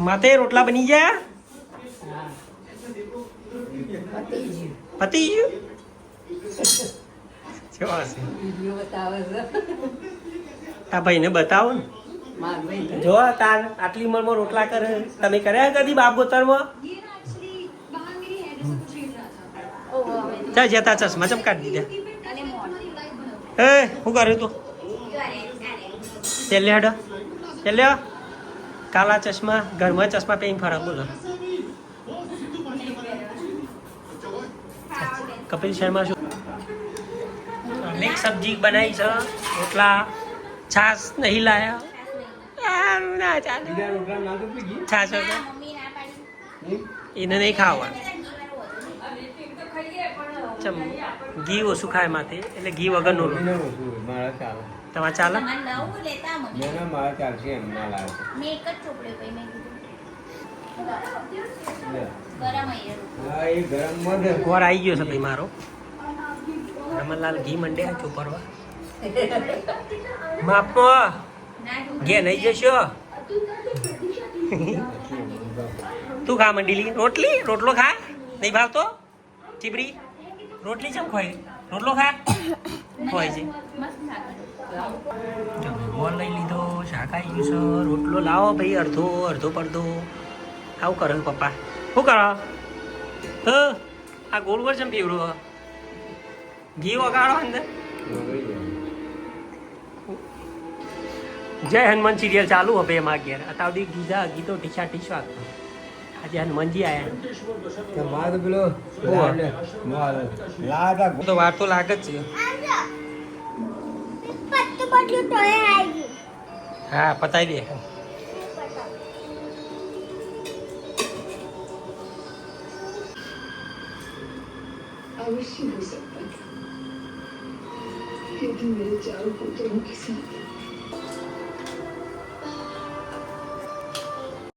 માથે રોટલા બની ગયા? પતી ગયું? તા ભાઈને બતાવો ને. જો તાર આટલી ઉંમરમાં રોટલા કરે તમે કર્યા કદી બાપ બાપગોતરમાં ચા જતા ચશ્મા ચમકાડી દીધા. હે શું કર્યું તું? છેલ્લે હડો. છેલ્લે કાલા ચશ્મા ઘરમાં ચશ્મા પહેરીને ફરક બોલો. કપિલ શર્મા શું? મિક્સ સબ્જી બનાવી છે રોટલા છાસ નહીં લાયા. છાસ એને નહીં ખાવા. ચમ ઘી ઓછું ખાય માથે એટલે ઘી વગરનું રોટલો તમારે ચાલે આવી. ગયો. છે ભાઈ મારો. રમણલાલ ઘી મંડે ચોપરવા માપમાં ના ઘે નહીં જશો? તું ખા મંડી રોટલી? રોટલો ખા? નહીં ભાવતો? ચીબડી? રોટલી ચમ ખોઈ? રોટલો ખા? ખોઈ છે મસ્ત લઈ લીધો શાક આવી ગયું છે રોટલો લાવો ભાઈ અડધો અડધો પડધો. આવું કરો પપ્પા. શું કરો? હ આ ગોળ ગોળ ચમ પીવડો? ઘી વગાડો અંદર. જય હનુમાન સિરિયલ ચાલુ હવે એમાં ઘેર અત્યાર ગીધા ગીતો ટીચા ટીચા આજે હનુમાનજી આયા બાદ પેલો હોવે. લાતા તો વાર તો લાગે જ છે પત્તું પટલું તોય આવી ગયું હા પતાવી દે अवश्य हो सकता था क्योंकि मेरे चारों पुत्रों के साथ